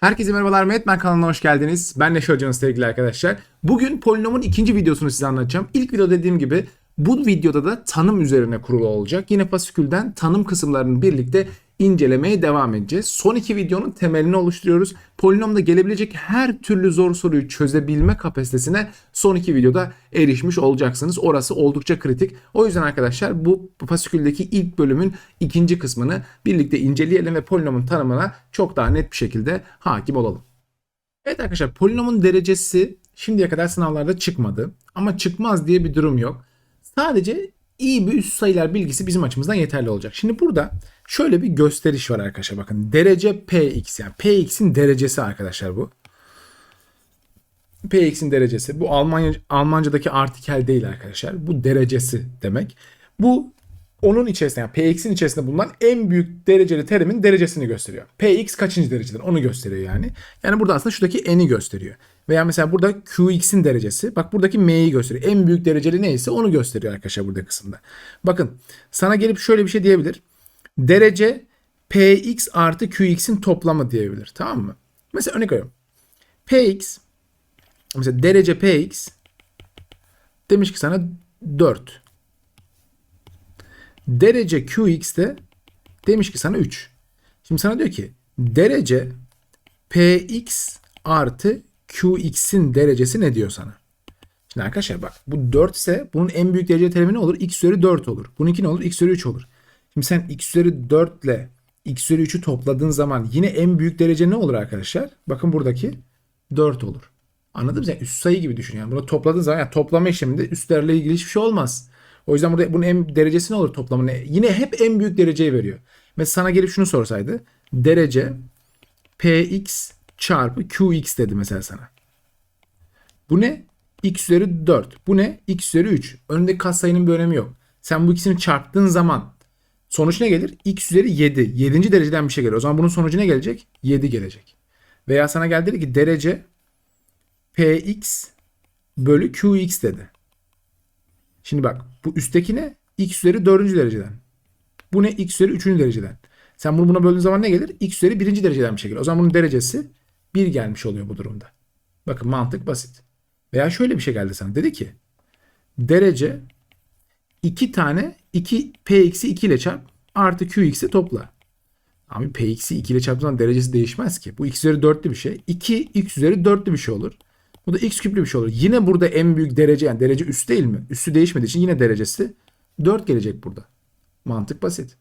Herkese merhabalar Metmen kanalına hoş geldiniz. Ben Neşe Hoca'nın sevgili arkadaşlar. Bugün polinomun ikinci videosunu size anlatacağım. İlk video dediğim gibi bu videoda da tanım üzerine kurulu olacak. Yine fasikülden tanım kısımlarını birlikte incelemeye devam edeceğiz. Son iki videonun temelini oluşturuyoruz. Polinomda gelebilecek her türlü zor soruyu çözebilme kapasitesine son iki videoda erişmiş olacaksınız. Orası oldukça kritik. O yüzden arkadaşlar bu fasiküldeki ilk bölümün ikinci kısmını birlikte inceleyelim ve polinomun tanımına çok daha net bir şekilde hakim olalım. Evet arkadaşlar polinomun derecesi şimdiye kadar sınavlarda çıkmadı. Ama çıkmaz diye bir durum yok. Sadece iyi bir üst sayılar bilgisi bizim açımızdan yeterli olacak. Şimdi burada şöyle bir gösteriş var arkadaşlar bakın. Derece px yani px'in derecesi arkadaşlar bu. px'in derecesi. Bu Almanya Almancadaki artikel değil arkadaşlar. Bu derecesi demek. Bu onun içerisinde yani px'in içerisinde bulunan en büyük dereceli terimin derecesini gösteriyor. px kaçıncı derecedir onu gösteriyor yani. Yani burada aslında şuradaki n'i gösteriyor. Veya mesela burada qx'in derecesi. Bak buradaki m'yi gösteriyor. En büyük dereceli neyse onu gösteriyor arkadaşlar burada kısımda. Bakın sana gelip şöyle bir şey diyebilir. Derece px artı qx'in toplamı diyebilir. Tamam mı? Mesela örnek veriyorum. px mesela derece px demiş ki sana 4. Derece qx de demiş ki sana 3. Şimdi sana diyor ki derece px artı qx'in derecesi ne diyor sana? Şimdi arkadaşlar bak bu 4 ise bunun en büyük derece terimi ne olur? x üzeri 4 olur. Bununki ne olur? x üzeri 3 olur. Şimdi sen x üzeri 4 ile x üzeri 3'ü topladığın zaman yine en büyük derece ne olur arkadaşlar? Bakın buradaki 4 olur. Anladın mı? Yani üst sayı gibi düşün. Yani bunu topladığın zaman yani toplama işleminde üstlerle ilgili hiçbir şey olmaz. O yüzden burada bunun en derecesi ne olur toplamı ne? Yine hep en büyük dereceyi veriyor. Mesela sana gelip şunu sorsaydı. Derece px çarpı qx dedi mesela sana. Bu ne? x üzeri 4. Bu ne? x üzeri 3. Önündeki katsayının bir önemi yok. Sen bu ikisini çarptığın zaman sonuç ne gelir? x üzeri 7. 7. dereceden bir şey gelir. O zaman bunun sonucu ne gelecek? 7 gelecek. Veya sana geldi ki derece px bölü qx dedi. Şimdi bak bu üstteki ne? x üzeri 4. dereceden. Bu ne? x üzeri 3. dereceden. Sen bunu buna böldüğün zaman ne gelir? x üzeri 1. dereceden bir şey gelir. O zaman bunun derecesi 1 gelmiş oluyor bu durumda. Bakın mantık basit. Veya şöyle bir şey geldi sana. Dedi ki derece 2 tane 2 px'i 2 ile çarp artı qx'i topla. Abi px'i 2 ile çarptığın zaman derecesi değişmez ki. Bu x üzeri 4'lü bir şey. 2 x üzeri 4'lü bir şey olur. Bu da x küplü bir şey olur. Yine burada en büyük derece yani derece üst değil mi? Üstü değişmediği için yine derecesi 4 gelecek burada. Mantık basit.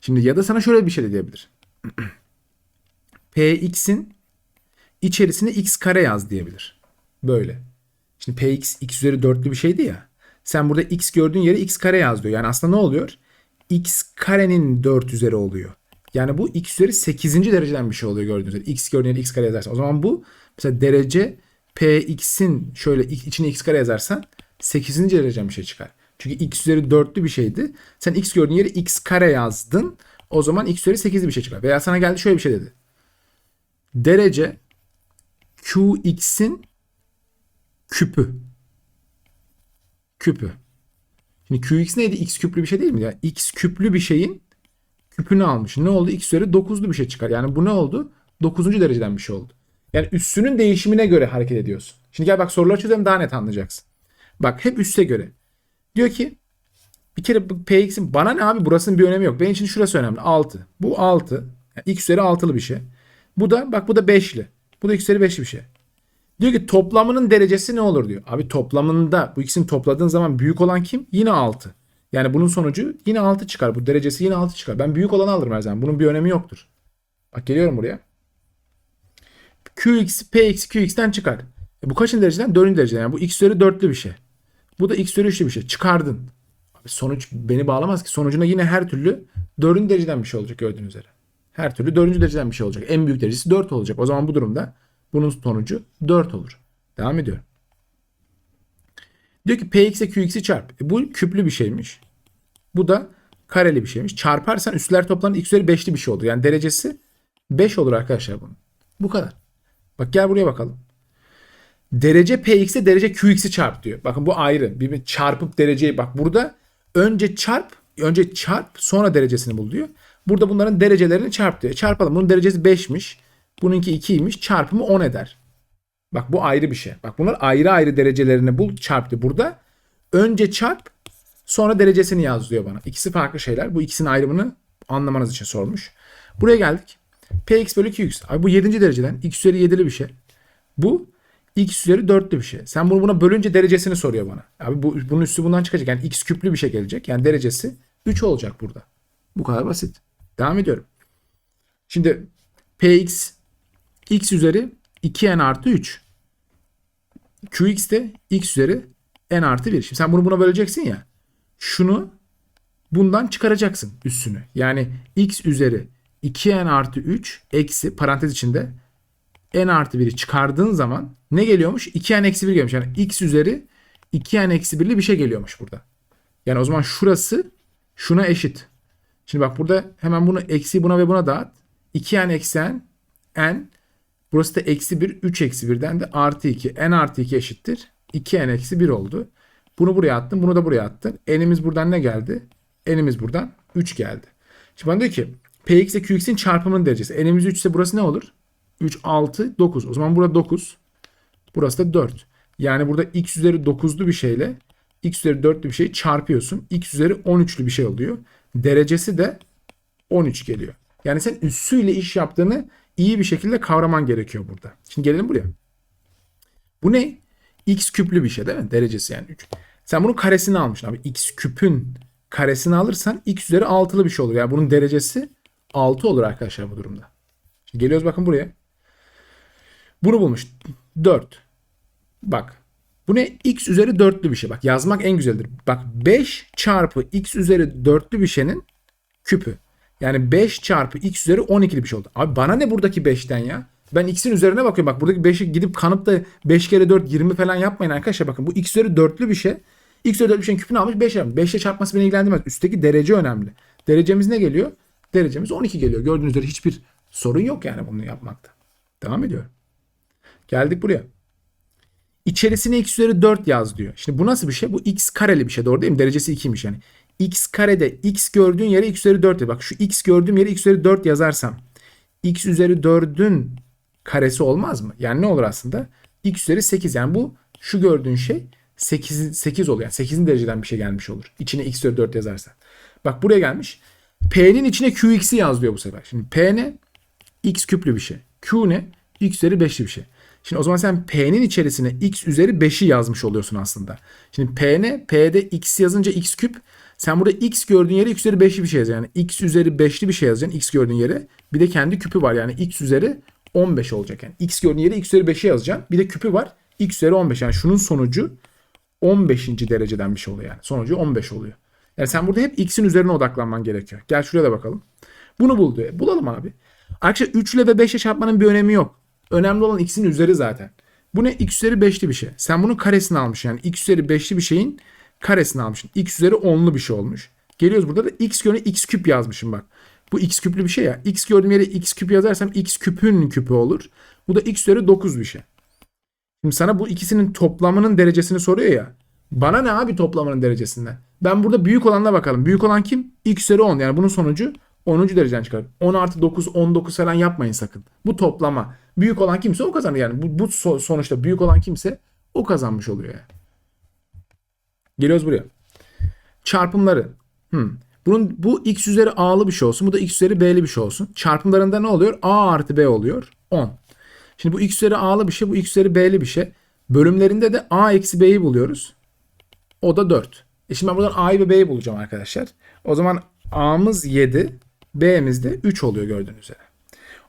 Şimdi ya da sana şöyle bir şey de diyebilir. Px'in içerisine x kare yaz diyebilir. Böyle. Şimdi px x üzeri 4'lü bir şeydi ya. Sen burada x gördüğün yere x kare yaz diyor. Yani aslında ne oluyor? x karenin 4 üzeri oluyor. Yani bu x üzeri 8. dereceden bir şey oluyor gördüğünüz üzere. x gördüğün yere x kare yazarsan. O zaman bu mesela derece px'in şöyle içine x kare yazarsan 8. dereceden bir şey çıkar. Çünkü x üzeri 4'lü bir şeydi. Sen x gördüğün yere x kare yazdın. O zaman x üzeri 8'li bir şey çıkar. Veya sana geldi şöyle bir şey dedi. Derece qx'in küpü. Küpü. Şimdi qx neydi? x küplü bir şey değil mi? Yani x küplü bir şeyin küpünü almış. Ne oldu? x üzeri 9'lu bir şey çıkar. Yani bu ne oldu? 9. dereceden bir şey oldu. Yani üssünün değişimine göre hareket ediyorsun. Şimdi gel bak soruları çözelim daha net anlayacaksın. Bak hep üste göre. Diyor ki bir kere px'in bana ne abi burasının bir önemi yok. Benim için şurası önemli. 6. Bu 6. Yani x üzeri 6'lı bir şey. Bu da bak bu da 5'li. Bu da x üzeri 5'li bir şey. Diyor ki toplamının derecesi ne olur diyor. Abi toplamında bu ikisini topladığın zaman büyük olan kim? Yine 6. Yani bunun sonucu yine 6 çıkar. Bu derecesi yine 6 çıkar. Ben büyük olanı alırım her zaman. Bunun bir önemi yoktur. Bak geliyorum buraya. Qx, Px, Qx'ten çıkar. E bu kaçıncı dereceden? 4. dereceden. Yani bu x üzeri 4'lü bir şey. Bu da x üzeri 3'lü bir şey. Çıkardın. Abi sonuç beni bağlamaz ki. Sonucuna yine her türlü 4. dereceden bir şey olacak gördüğünüz üzere. Her türlü 4. dereceden bir şey olacak. En büyük derecesi 4 olacak. O zaman bu durumda bunun sonucu 4 olur. Devam ediyorum. Diyor ki px'e qx'i çarp. E bu küplü bir şeymiş. Bu da kareli bir şeymiş. Çarparsan üstler toplamında x üzeri 5'li bir şey olur. Yani derecesi 5 olur arkadaşlar bunun. Bu kadar. Bak gel buraya bakalım. Derece px'e derece qx'i çarp diyor. Bakın bu ayrı. Bir çarpıp dereceyi bak burada önce çarp, önce çarp sonra derecesini bul diyor. Burada bunların derecelerini çarp diyor. Çarpalım. Bunun derecesi 5'miş. Bununki 2'ymiş. Çarpımı 10 eder. Bak bu ayrı bir şey. Bak bunlar ayrı ayrı derecelerini bul çarptı. Burada önce çarp sonra derecesini yaz diyor bana. İkisi farklı şeyler. Bu ikisinin ayrımını anlamanız için sormuş. Buraya geldik. Px bölü qx. Abi bu 7. dereceden x üzeri 7'li bir şey. Bu x üzeri 4'lü bir şey. Sen bunu buna bölünce derecesini soruyor bana. Abi bu, bunun üstü bundan çıkacak. Yani x küplü bir şey gelecek. Yani derecesi 3 olacak burada. Bu kadar basit. Devam ediyorum. Şimdi px x üzeri 2n artı 3. qx de x üzeri n artı 1. Şimdi sen bunu buna böleceksin ya. Şunu bundan çıkaracaksın üstünü. Yani x üzeri 2n artı 3 eksi parantez içinde n artı 1'i çıkardığın zaman ne geliyormuş? 2n eksi 1 geliyormuş. Yani x üzeri 2n eksi 1'li bir şey geliyormuş burada. Yani o zaman şurası şuna eşit. Şimdi bak burada hemen bunu eksi buna ve buna dağıt. 2n eksi n n burası da eksi 1 3 eksi 1'den de artı 2 n artı 2 eşittir. 2n eksi 1 oldu. Bunu buraya attım bunu da buraya attım. n'imiz buradan ne geldi? n'imiz buradan 3 geldi. Şimdi bana diyor ki px ile qx'in çarpımının derecesi. n'imiz 3 ise burası ne olur? 3, 6, 9. O zaman burada 9. Burası da 4. Yani burada x üzeri 9'lu bir şeyle x üzeri 4'lü bir şeyi çarpıyorsun. x üzeri 13'lü bir şey oluyor. Derecesi de 13 geliyor. Yani sen üssüyle iş yaptığını iyi bir şekilde kavraman gerekiyor burada. Şimdi gelelim buraya. Bu ne? x küplü bir şey değil mi? Derecesi yani 3. Sen bunun karesini almışsın abi. x küpün karesini alırsan x üzeri 6'lı bir şey olur. Yani bunun derecesi 6 olur arkadaşlar bu durumda. Şimdi geliyoruz bakın buraya. Bunu bulmuş. 4. Bak. Bu ne? X üzeri 4'lü bir şey. Bak yazmak en güzeldir. Bak 5 çarpı x üzeri 4'lü bir şeyin küpü. Yani 5 çarpı x üzeri 12'li bir şey oldu. Abi bana ne buradaki 5'ten ya? Ben x'in üzerine bakıyorum. Bak buradaki 5'i gidip kanıp da 5 kere 4 20 falan yapmayın arkadaşlar. Bakın bu x üzeri 4'lü bir şey. X üzeri 4'lü bir şeyin küpünü almış 5 yapmış. 5 ile çarpması beni ilgilendirmez. Üstteki derece önemli. Derecemiz ne geliyor? Derecemiz 12 geliyor. Gördüğünüz üzere hiçbir sorun yok yani bunu yapmakta. Devam ediyorum. Geldik buraya. İçerisine x üzeri 4 yaz diyor. Şimdi bu nasıl bir şey? Bu x kareli bir şey doğru değil mi? Derecesi 2'ymiş yani. X karede x gördüğün yere x üzeri 4 Bak şu x gördüğüm yere x üzeri 4 yazarsam x üzeri 4'ün karesi olmaz mı? Yani ne olur aslında? x üzeri 8 yani bu şu gördüğün şey 8, 8 oluyor. Yani 8'in dereceden bir şey gelmiş olur. İçine x üzeri 4 yazarsan. Bak buraya gelmiş. P'nin içine qx'i yaz diyor bu sefer. Şimdi P ne? x küplü bir şey. Q ne? x üzeri 5'li bir şey. Şimdi o zaman sen P'nin içerisine x üzeri 5'i yazmış oluyorsun aslında. Şimdi P ne? P'de x yazınca x küp. Sen burada x gördüğün yere x üzeri 5'li bir şey yazacaksın. Yani x üzeri 5'li bir şey yazacaksın x gördüğün yere. Bir de kendi küpü var yani x üzeri 15 olacak. Yani x gördüğün yere x üzeri 5'i yazacaksın. Bir de küpü var x üzeri 15. Yani şunun sonucu 15. dereceden bir şey oluyor yani. Sonucu 15 oluyor. Yani sen burada hep x'in üzerine odaklanman gerekiyor. Gel şuraya da bakalım. Bunu bul diyor. Bulalım abi. Arkadaşlar 3 ile ve 5'e çarpmanın bir önemi yok. Önemli olan x'in üzeri zaten. Bu ne? x üzeri 5'li bir şey. Sen bunun karesini almışsın. Yani x üzeri 5'li bir şeyin karesini almışsın. x üzeri 10'lu bir şey olmuş. Geliyoruz burada da x göre x küp yazmışım bak. Bu x küplü bir şey ya. x gördüğüm yere x küp yazarsam x küpün küpü olur. Bu da x üzeri 9 bir şey. Şimdi sana bu ikisinin toplamının derecesini soruyor ya. Bana ne abi toplamının derecesinden? Ben burada büyük olanla bakalım. Büyük olan kim? x üzeri 10. Yani bunun sonucu 10. dereceden çıkar. 10 artı 9, 19 falan yapmayın sakın. Bu toplama. Büyük olan kimse o kazanır. Yani bu, bu sonuçta büyük olan kimse o kazanmış oluyor yani. Geliyoruz buraya. Çarpımları. Hmm. Bunun bu x üzeri a'lı bir şey olsun. Bu da x üzeri b'li bir şey olsun. Çarpımlarında ne oluyor? a artı b oluyor. 10. Şimdi bu x üzeri a'lı bir şey. Bu x üzeri b'li bir şey. Bölümlerinde de a eksi b'yi buluyoruz. O da 4. E şimdi ben buradan a'yı ve b'yi bulacağım arkadaşlar. O zaman a'mız 7. B'miz de 3 oluyor gördüğünüz üzere.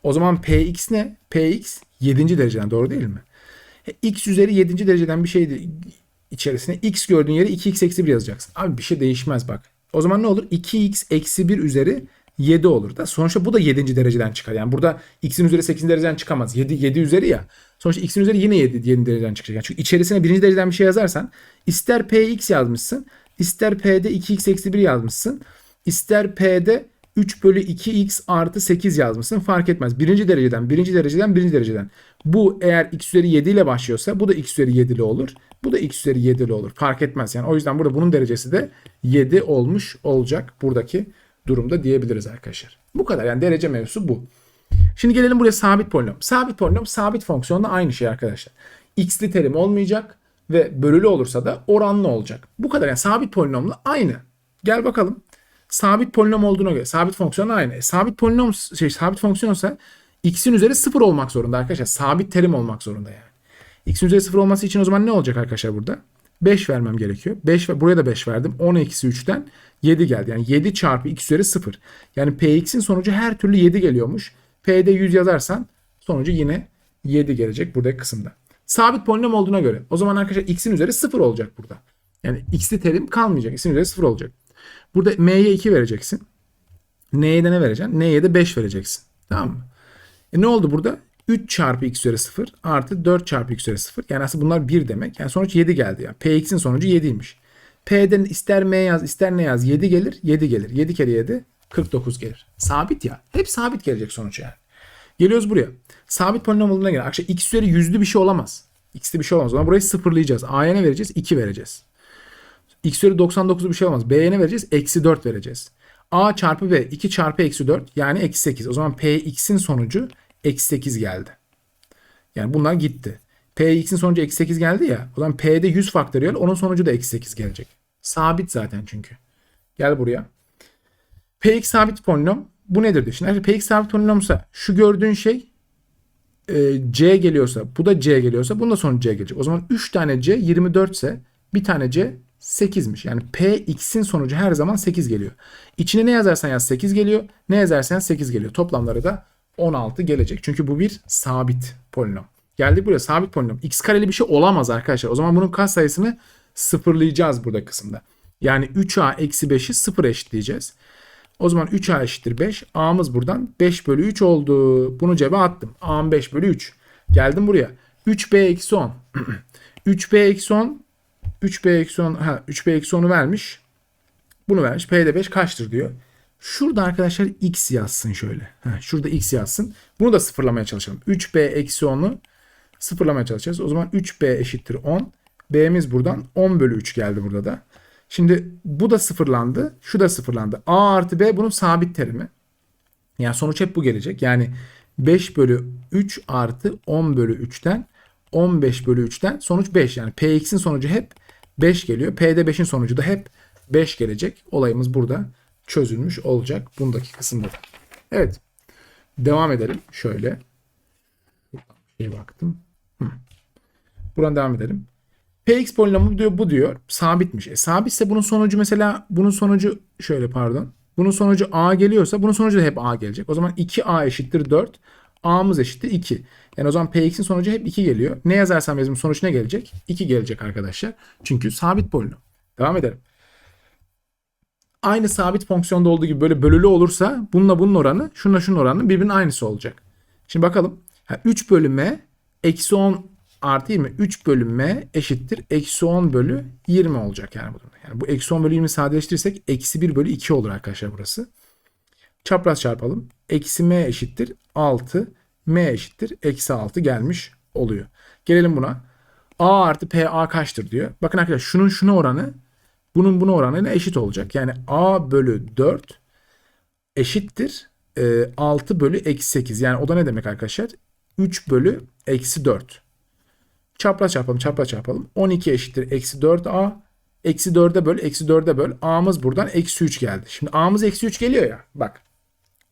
O zaman Px ne? Px 7. dereceden doğru değil mi? E, x üzeri 7. dereceden bir şey içerisine x gördüğün yere 2x eksi 1 yazacaksın. Abi bir şey değişmez bak. O zaman ne olur? 2x eksi 1 üzeri 7 olur da. Sonuçta bu da 7. dereceden çıkar. Yani burada x'in üzeri 8. dereceden çıkamaz. 7, 7 üzeri ya. Sonuçta x'in üzeri yine 7, 7 dereceden çıkacak. Yani çünkü içerisine 1. dereceden bir şey yazarsan ister px yazmışsın. ister p'de 2x eksi 1 yazmışsın. ister p'de 3 bölü 2x artı 8 yazmışsın fark etmez. Birinci dereceden, birinci dereceden, birinci dereceden. Bu eğer x üzeri 7 ile başlıyorsa bu da x üzeri 7'li olur. Bu da x üzeri 7'li olur. Fark etmez. Yani o yüzden burada bunun derecesi de 7 olmuş olacak buradaki durumda diyebiliriz arkadaşlar. Bu kadar yani derece mevzusu bu. Şimdi gelelim buraya sabit polinom. Sabit polinom sabit fonksiyonla aynı şey arkadaşlar. X'li terim olmayacak ve bölülü olursa da oranlı olacak. Bu kadar yani sabit polinomla aynı. Gel bakalım. Sabit polinom olduğuna göre sabit fonksiyon aynı. E, sabit polinom şey sabit fonksiyonsa x'in üzeri sıfır olmak zorunda arkadaşlar. Sabit terim olmak zorunda yani. X'in üzeri sıfır olması için o zaman ne olacak arkadaşlar burada? 5 vermem gerekiyor. 5 ve buraya da 5 verdim. 10 eksi 3'ten 7 geldi. Yani 7 çarpı x üzeri 0. Yani px'in sonucu her türlü 7 geliyormuş. P'de 100 yazarsan sonucu yine 7 gelecek buradaki kısımda. Sabit polinom olduğuna göre o zaman arkadaşlar x'in üzeri 0 olacak burada. Yani x'li terim kalmayacak. x'in üzeri 0 olacak. Burada m'ye 2 vereceksin. n'ye de ne vereceksin? n'ye de 5 vereceksin. Tamam mı? E ne oldu burada? 3 çarpı x üzeri 0 artı 4 çarpı x üzeri 0. Yani aslında bunlar 1 demek. Yani sonuç 7 geldi ya. Px'in sonucu 7'ymiş. P'den ister m yaz ister ne yaz 7 gelir 7 gelir. 7 kere 7 49 gelir. Sabit ya. Hep sabit gelecek sonuç yani. Geliyoruz buraya. Sabit polinom olduğuna göre arkadaşlar x üzeri yüzlü bir şey olamaz. x'li bir şey olamaz. O zaman burayı sıfırlayacağız. a'ya ne vereceğiz? 2 vereceğiz. x üzeri 99'lu bir şey olamaz. b'ye ne vereceğiz? Eksi 4 vereceğiz. a çarpı b 2 çarpı eksi 4 yani eksi 8. O zaman px'in sonucu eksi 8 geldi. Yani bunlar gitti. Px'in sonucu eksi 8 geldi ya. O zaman P'de 100 faktöriyel onun sonucu da eksi 8 gelecek. Sabit zaten çünkü. Gel buraya. Px sabit polinom. Bu nedir diyor. Şimdi Px sabit polinomsa şu gördüğün şey e, C geliyorsa bu da C geliyorsa bunun da sonucu C gelecek. O zaman 3 tane C 24 ise bir tane C 8'miş. Yani Px'in sonucu her zaman 8 geliyor. İçine ne yazarsan yaz 8 geliyor. Ne yazarsan yaz 8 geliyor. Toplamları da 16 gelecek. Çünkü bu bir sabit polinom. Geldik buraya sabit polinom. X kareli bir şey olamaz arkadaşlar. O zaman bunun kas sayısını sıfırlayacağız burada kısımda. Yani 3a eksi 5'i sıfır eşitleyeceğiz. O zaman 3a eşittir 5. A'mız buradan 5 bölü 3 oldu. Bunu cebe attım. A'm 5 bölü 3. Geldim buraya. 3b eksi 10. 3b eksi 10. 3b eksi 10. Ha, 3b eksi 10'u vermiş. Bunu vermiş. P'de 5 kaçtır diyor. Şurada arkadaşlar x yazsın şöyle. Heh, şurada x yazsın. Bunu da sıfırlamaya çalışalım. 3b eksi 10'u sıfırlamaya çalışacağız. O zaman 3b eşittir 10. B'miz buradan 10 bölü 3 geldi burada da. Şimdi bu da sıfırlandı. Şu da sıfırlandı. A artı B bunun sabit terimi. Yani sonuç hep bu gelecek. Yani 5 bölü 3 artı 10 bölü 3'ten 15 bölü 3'ten sonuç 5. Yani Px'in sonucu hep 5 geliyor. P'de 5'in sonucu da hep 5 gelecek. Olayımız burada çözülmüş olacak bundaki kısımda da. Evet. Devam edelim. Şöyle. Şeye baktım. Hı. Buradan devam edelim. Px polinomu diyor bu diyor. Sabitmiş. E, sabitse bunun sonucu mesela bunun sonucu şöyle pardon. Bunun sonucu a geliyorsa bunun sonucu da hep a gelecek. O zaman 2a eşittir 4. a'mız eşittir 2. Yani o zaman px'in sonucu hep 2 geliyor. Ne yazarsam yazayım sonuç ne gelecek? 2 gelecek arkadaşlar. Çünkü sabit polinom. Devam edelim aynı sabit fonksiyonda olduğu gibi böyle bölülü olursa bununla bunun oranı şununla şunun oranı birbirinin aynısı olacak. Şimdi bakalım. 3 bölü m eksi 10 artı 20. 3 bölü m eşittir. Eksi 10 bölü 20 olacak yani bu durumda. Yani bu eksi 10 bölü 20 sadeleştirirsek eksi 1 bölü 2 olur arkadaşlar burası. Çapraz çarpalım. Eksi m eşittir 6. m eşittir eksi 6 gelmiş oluyor. Gelelim buna. a artı pa kaçtır diyor. Bakın arkadaşlar şunun şuna oranı bunun buna oranına eşit olacak. Yani a bölü 4 eşittir e, 6 bölü eksi 8. Yani o da ne demek arkadaşlar? 3 bölü eksi 4. Çapraz çarpalım çapraz çarpalım. 12 eşittir eksi 4a. Eksi 4'e böl eksi 4'e böl. a'mız buradan eksi 3 geldi. Şimdi a'mız eksi 3 geliyor ya. Bak.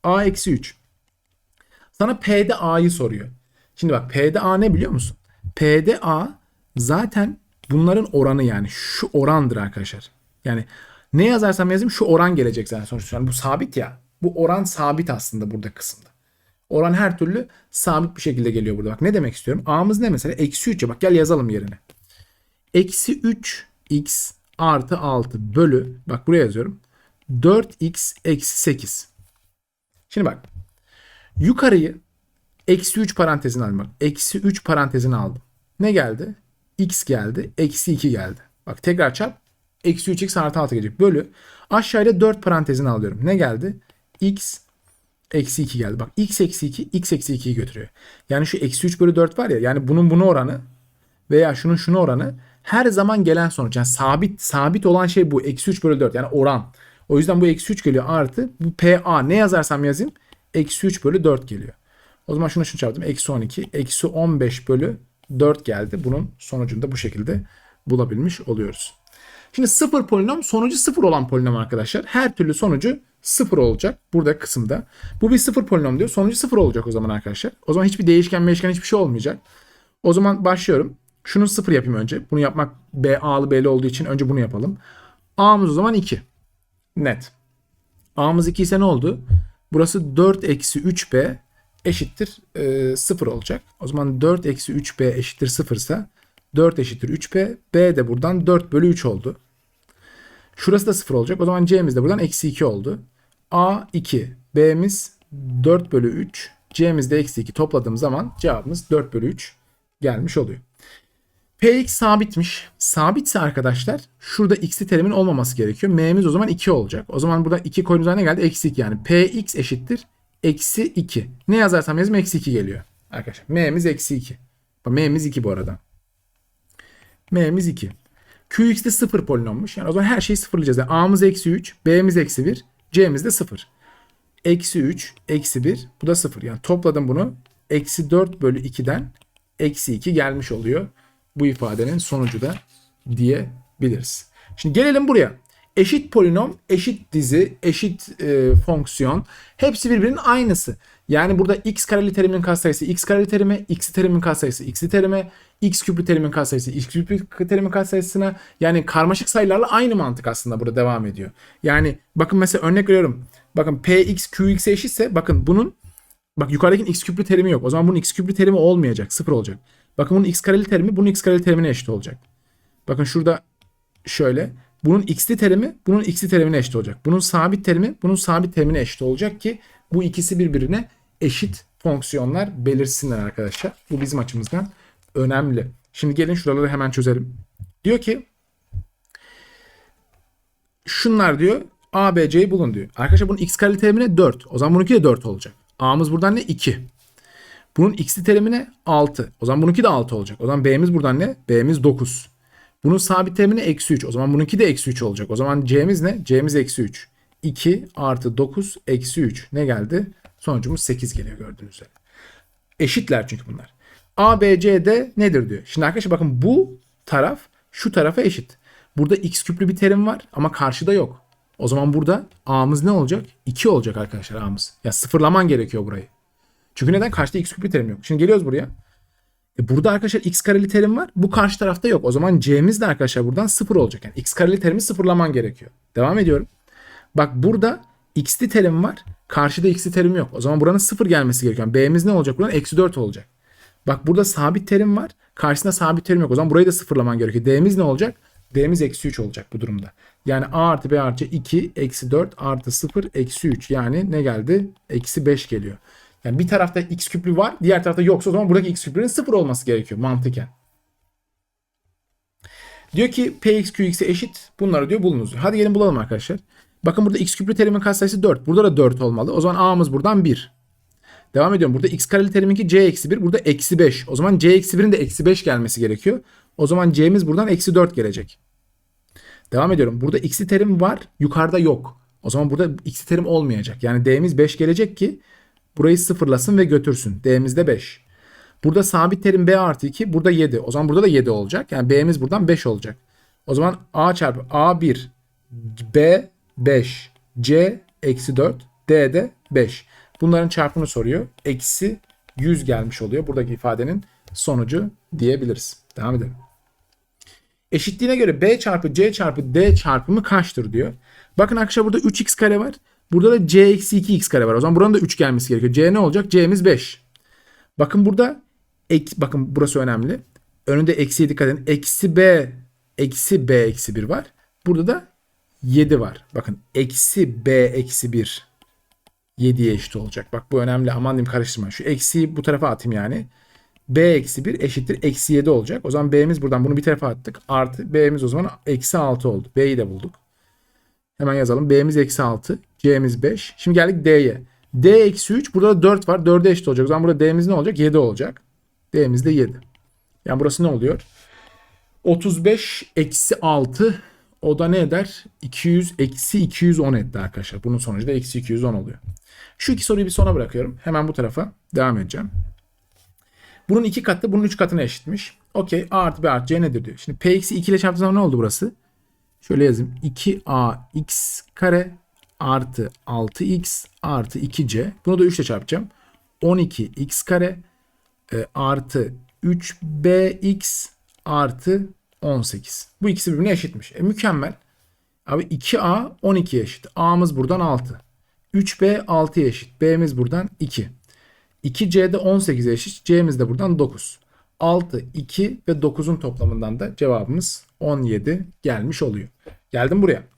a eksi 3. Sana p'de a'yı soruyor. Şimdi bak p'de a ne biliyor musun? p'de a zaten bunların oranı yani şu orandır arkadaşlar. Yani ne yazarsam yazayım şu oran gelecek zaten sonuçta. Yani bu sabit ya. Bu oran sabit aslında burada kısımda. Oran her türlü sabit bir şekilde geliyor burada. Bak ne demek istiyorum? A'mız ne mesela? Eksi 3 ya. Bak gel yazalım yerine. Eksi 3 x artı 6 bölü. Bak buraya yazıyorum. 4x eksi 8. Şimdi bak. Yukarıyı eksi 3 parantezine aldım. Eksi 3 parantezine aldım. Ne geldi? X geldi. Eksi 2 geldi. Bak tekrar çarp. Eksi 3x artı 6 gelecek. Bölü. Aşağıya 4 parantezini alıyorum. Ne geldi? x eksi 2 geldi. Bak x eksi 2 x eksi 2'yi götürüyor. Yani şu eksi 3 bölü 4 var ya. Yani bunun bunu oranı veya şunun şunu oranı her zaman gelen sonuç. Yani sabit sabit olan şey bu. Eksi 3 bölü 4 yani oran. O yüzden bu eksi 3 geliyor artı bu PA ne yazarsam yazayım eksi 3 bölü 4 geliyor. O zaman şunu şunu çarptım. Eksi 12. Eksi 15 bölü 4 geldi. Bunun sonucunu da bu şekilde bulabilmiş oluyoruz. Şimdi sıfır polinom sonucu sıfır olan polinom arkadaşlar. Her türlü sonucu sıfır olacak. Burada kısımda. Bu bir sıfır polinom diyor. Sonucu sıfır olacak o zaman arkadaşlar. O zaman hiçbir değişken değişken hiçbir şey olmayacak. O zaman başlıyorum. Şunu sıfır yapayım önce. Bunu yapmak B, A'lı B'li olduğu için önce bunu yapalım. A'mız o zaman 2. Net. A'mız 2 ise ne oldu? Burası 4 eksi 3B eşittir e, 0 olacak. O zaman 4 eksi 3B eşittir 0 ise 4 eşittir 3B. B de buradan 4 bölü 3 oldu. Şurası da 0 olacak. O zaman C'miz de buradan eksi 2 oldu. A 2. B'miz 4 bölü 3. C'miz de eksi 2 topladığım zaman cevabımız 4 bölü 3 gelmiş oluyor. Px sabitmiş. Sabitse arkadaşlar şurada x'li terimin olmaması gerekiyor. M'miz o zaman 2 olacak. O zaman burada 2 koyduğunuz ne geldi? Eksi 2 yani. Px eşittir. Eksi 2. Ne yazarsam yazayım eksi 2 geliyor. Arkadaşlar M'miz eksi 2. Bak, M'miz 2 bu arada. M'miz 2. Qx de 0 polinommuş. Yani o zaman her şeyi sıfırlayacağız. Yani A'mız eksi 3. B'miz eksi 1. C'miz de 0. Eksi 3. Eksi 1. Bu da 0. Yani topladım bunu. Eksi 4 bölü 2'den eksi 2 gelmiş oluyor. Bu ifadenin sonucu da diyebiliriz. Şimdi gelelim buraya. Eşit polinom, eşit dizi, eşit e, fonksiyon hepsi birbirinin aynısı. Yani burada x kareli terimin katsayısı x kareli terime, x terimin katsayısı x'li terime, x küplü terimin katsayısı x küplü terimin katsayısına yani karmaşık sayılarla aynı mantık aslında burada devam ediyor. Yani bakın mesela örnek veriyorum. Bakın px qx'e eşitse bakın bunun bak yukarıdaki x küplü terimi yok. O zaman bunun x küplü terimi olmayacak. Sıfır olacak. Bakın bunun x kareli terimi bunun x kareli terimine eşit olacak. Bakın şurada şöyle. Bunun x'li terimi bunun x'li terimine eşit olacak. Bunun sabit terimi bunun sabit terimine eşit olacak ki bu ikisi birbirine eşit fonksiyonlar belirsinler arkadaşlar. Bu bizim açımızdan önemli. Şimdi gelin şuraları hemen çözelim. Diyor ki şunlar diyor A, B, C'yi bulun diyor. Arkadaşlar bunun x kareli terimine 4. O zaman bununki de 4 olacak. A'mız buradan ne? 2. Bunun x'li terimine 6. O zaman bununki de 6 olacak. O zaman B'miz buradan ne? B'miz 9. Bunun sabit terimine eksi 3. O zaman bununki de eksi 3 olacak. O zaman C'miz ne? C'miz eksi 3. 2 artı 9 eksi 3. Ne geldi? Sonucumuz 8 geliyor gördüğünüz üzere. Eşitler çünkü bunlar. A, B, C, D nedir diyor. Şimdi arkadaşlar bakın bu taraf şu tarafa eşit. Burada x küplü bir terim var ama karşıda yok. O zaman burada A'mız ne olacak? 2 olacak arkadaşlar A'mız. Ya sıfırlaman gerekiyor burayı. Çünkü neden? Karşıda x küplü terim yok. Şimdi geliyoruz buraya. E burada arkadaşlar x kareli terim var. Bu karşı tarafta yok. O zaman c'miz de arkadaşlar buradan 0 olacak. Yani x kareli terimi sıfırlaman gerekiyor. Devam ediyorum. Bak burada x'li terim var. Karşıda x'li terim yok. O zaman buranın 0 gelmesi gerekiyor. Yani b'miz ne olacak? Buradan eksi 4 olacak. Bak burada sabit terim var. Karşısında sabit terim yok. O zaman burayı da sıfırlaman gerekiyor. D'miz ne olacak? D'miz eksi 3 olacak bu durumda. Yani a artı b artı 2 eksi 4 artı 0 eksi 3. Yani ne geldi? Eksi 5 geliyor. Yani bir tarafta x küplü var, diğer tarafta yoksa o zaman buradaki x küplünün sıfır olması gerekiyor mantıken. Diyor ki px qx'e eşit. Bunları diyor bulunuz. Hadi gelin bulalım arkadaşlar. Bakın burada x küplü terimin katsayısı 4. Burada da 4 olmalı. O zaman a'mız buradan 1. Devam ediyorum. Burada x kareli teriminki c eksi 1. Burada eksi 5. O zaman c eksi 1'in de eksi 5 gelmesi gerekiyor. O zaman c'miz buradan eksi 4 gelecek. Devam ediyorum. Burada x'li terim var. Yukarıda yok. O zaman burada x'li terim olmayacak. Yani d'miz 5 gelecek ki Burayı sıfırlasın ve götürsün. D'miz de 5. Burada sabit terim B artı 2. Burada 7. O zaman burada da 7 olacak. Yani B'miz buradan 5 olacak. O zaman A çarpı A 1. B 5. C eksi 4. D de 5. Bunların çarpımını soruyor. Eksi 100 gelmiş oluyor. Buradaki ifadenin sonucu diyebiliriz. Devam edelim. Eşitliğine göre B çarpı C çarpı D çarpımı kaçtır diyor. Bakın arkadaşlar burada 3x kare var. Burada da c eksi 2x kare var. O zaman buranın da 3 gelmesi gerekiyor. c ne olacak? c'miz 5. Bakın burada ek, bakın burası önemli. Önünde eksiye dikkat edin. Eksi b eksi b eksi 1 var. Burada da 7 var. Bakın eksi b eksi 1 7'ye eşit olacak. Bak bu önemli. Aman diyeyim karıştırma. Şu eksiyi bu tarafa atayım yani. b eksi 1 eşittir eksi 7 olacak. O zaman b'miz buradan bunu bir tarafa attık. Artı b'miz o zaman eksi 6 oldu. b'yi de bulduk. Hemen yazalım. B'miz eksi 6. C'miz 5. Şimdi geldik D'ye. D eksi 3. Burada da 4 var. 4'e eşit olacak. O zaman burada D'miz ne olacak? 7 olacak. D'miz de 7. Yani burası ne oluyor? 35 eksi 6 O da ne eder? 200 eksi 210 etti arkadaşlar. Bunun sonucu da eksi 210 oluyor. Şu iki soruyu bir sona bırakıyorum. Hemen bu tarafa devam edeceğim. Bunun iki katı bunun üç katına eşitmiş. Okey a artı b artı c nedir diyor. Şimdi p eksi 2 ile çarptığım zaman ne oldu burası? Şöyle yazayım. 2ax kare artı 6x artı 2c. Bunu da 3 ile çarpacağım. 12x kare e, artı 3bx artı 18. Bu ikisi birbirine eşitmiş. E, mükemmel. Abi 2a 12'ye eşit. a'mız buradan 6. 3b 6'ya eşit. b'miz buradan 2. 2c de 18'e eşit. c'miz de buradan 9. 6, 2 ve 9'un toplamından da cevabımız 17 gelmiş oluyor. Geldim buraya.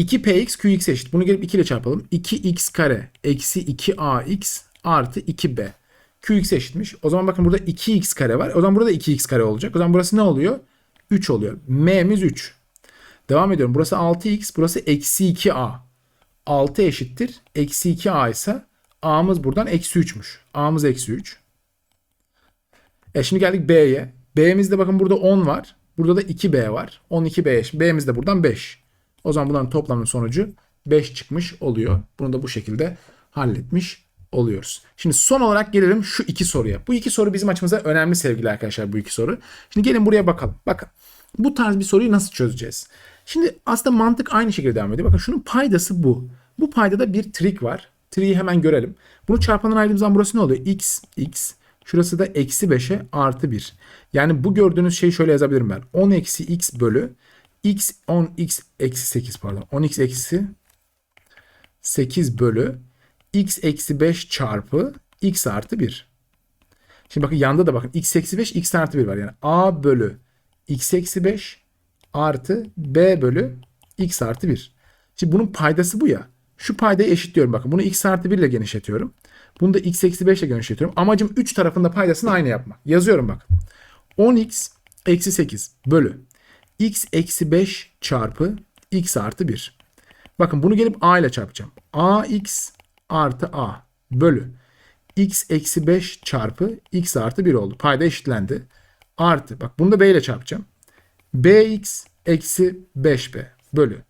2px qx eşit. Bunu gelip 2 ile çarpalım. 2x kare eksi 2ax artı 2b. qx eşitmiş. O zaman bakın burada 2x kare var. O zaman burada 2x kare olacak. O zaman burası ne oluyor? 3 oluyor. m'miz 3. Devam ediyorum. Burası 6x. Burası eksi 2a. 6 eşittir. Eksi 2a ise a'mız buradan eksi 3'müş. a'mız eksi 3. E şimdi geldik B'ye. B'mizde bakın burada 10 var. Burada da 2B var. 12B. Şimdi B'miz de buradan 5. O zaman bunların toplamının sonucu 5 çıkmış oluyor. Bunu da bu şekilde halletmiş oluyoruz. Şimdi son olarak gelelim şu iki soruya. Bu iki soru bizim açımıza önemli sevgili arkadaşlar bu iki soru. Şimdi gelin buraya bakalım. Bakın bu tarz bir soruyu nasıl çözeceğiz? Şimdi aslında mantık aynı şekilde devam ediyor. Bakın şunun paydası bu. Bu paydada bir trik var. Triği hemen görelim. Bunu çarpandan ayırdığımız zaman burası ne oluyor? x, x. Şurası da eksi 5'e artı 1. Yani bu gördüğünüz şeyi şöyle yazabilirim ben. 10 eksi x bölü x 10x eksi 8 pardon. 10x eksi 8 bölü x eksi 5 çarpı x artı 1. Şimdi bakın yanda da bakın x eksi 5 x artı 1 var. Yani a bölü x eksi 5 artı b bölü x artı 1. Şimdi bunun paydası bu ya. Şu paydayı eşitliyorum bakın. Bunu x artı 1 ile genişletiyorum. Bunu da x eksi 5 ile genişletiyorum. Amacım 3 tarafında paydasını aynı yapmak. Yazıyorum bak. 10x eksi 8 bölü x eksi 5 çarpı x artı 1. Bakın bunu gelip a ile çarpacağım. ax artı a bölü x eksi 5 çarpı x artı 1 oldu. Payda eşitlendi. Artı bak bunu da b ile çarpacağım. bx eksi 5b bölü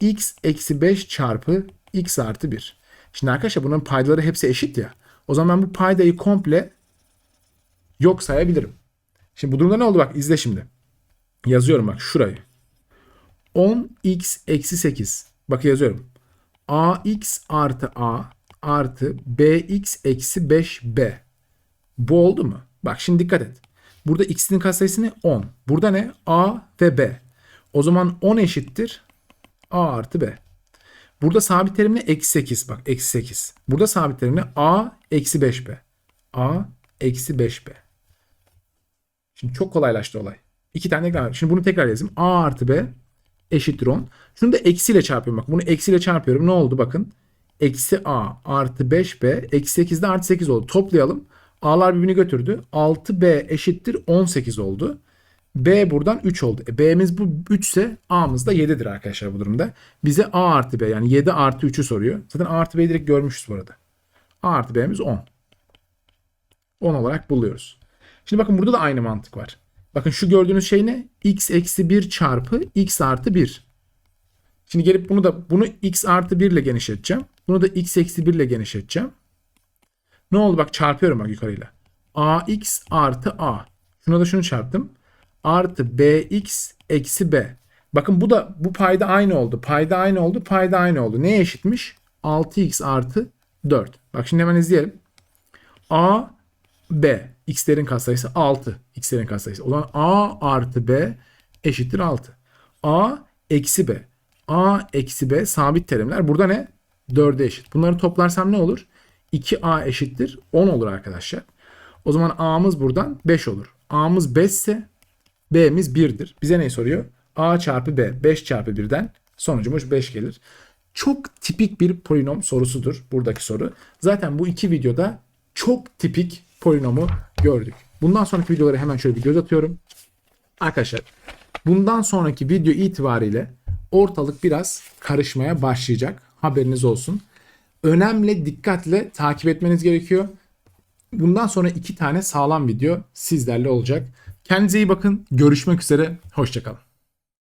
x eksi 5 çarpı x artı 1. Şimdi arkadaşlar bunun paydaları hepsi eşit ya. O zaman ben bu paydayı komple yok sayabilirim. Şimdi bu durumda ne oldu bak izle şimdi. Yazıyorum bak şurayı. 10x eksi 8. Bak yazıyorum. ax artı a artı bx eksi 5b. Bu oldu mu? Bak şimdi dikkat et. Burada x'in katsayısı ne? 10. Burada ne? a ve b. O zaman 10 eşittir a artı b. Burada sabit terim ne? Eksi 8. Bak eksi 8. Burada sabit terim ne? A eksi 5B. A eksi 5B. Şimdi çok kolaylaştı olay. İki tane ekran var. Şimdi bunu tekrar yazayım. A artı B eşittir 10. Şunu da eksiyle çarpıyorum. Bak bunu eksiyle çarpıyorum. Ne oldu bakın. Eksi A artı 5B eksi 8'de artı 8 oldu. Toplayalım. A'lar birbirini götürdü. 6B eşittir 18 oldu. B buradan 3 oldu. E, B'miz bu 3 ise A'mız da 7'dir arkadaşlar bu durumda. Bize A artı B yani 7 artı 3'ü soruyor. Zaten A artı B'yi direkt görmüşüz bu arada. A artı B'miz 10. 10 olarak buluyoruz. Şimdi bakın burada da aynı mantık var. Bakın şu gördüğünüz şey ne? x eksi 1 çarpı x artı 1. Şimdi gelip bunu da bunu x artı 1 ile genişleteceğim. Bunu da x eksi 1 ile genişleteceğim. Ne oldu bak çarpıyorum bak yukarıyla. ax artı a. Şuna da şunu çarptım artı bx eksi b. Bakın bu da bu payda aynı oldu. Payda aynı oldu. Payda aynı oldu. Neye eşitmiş? 6x artı 4. Bak şimdi hemen izleyelim. a b x'lerin katsayısı 6. x'lerin katsayısı. O zaman a artı b eşittir 6. a eksi b. a eksi b sabit terimler. Burada ne? 4'e eşit. Bunları toplarsam ne olur? 2a eşittir 10 olur arkadaşlar. O zaman a'mız buradan 5 olur. a'mız 5 ise B'miz 1'dir. Bize ne soruyor? A çarpı B 5 çarpı 1'den sonucumuz 5 gelir. Çok tipik bir polinom sorusudur buradaki soru. Zaten bu iki videoda çok tipik polinomu gördük. Bundan sonraki videoları hemen şöyle bir göz atıyorum. Arkadaşlar bundan sonraki video itibariyle ortalık biraz karışmaya başlayacak. Haberiniz olsun. Önemli dikkatle takip etmeniz gerekiyor. Bundan sonra iki tane sağlam video sizlerle olacak. Kendinize iyi bakın. Görüşmek üzere. Hoşçakalın.